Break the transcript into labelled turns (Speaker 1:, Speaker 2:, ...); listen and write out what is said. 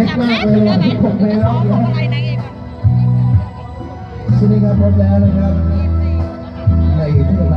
Speaker 1: ล็กมากเลยวันที่6แล้วนะครับสวัสดีครับพบแล้วนะครับ
Speaker 2: ใน
Speaker 1: ที่
Speaker 2: อะไร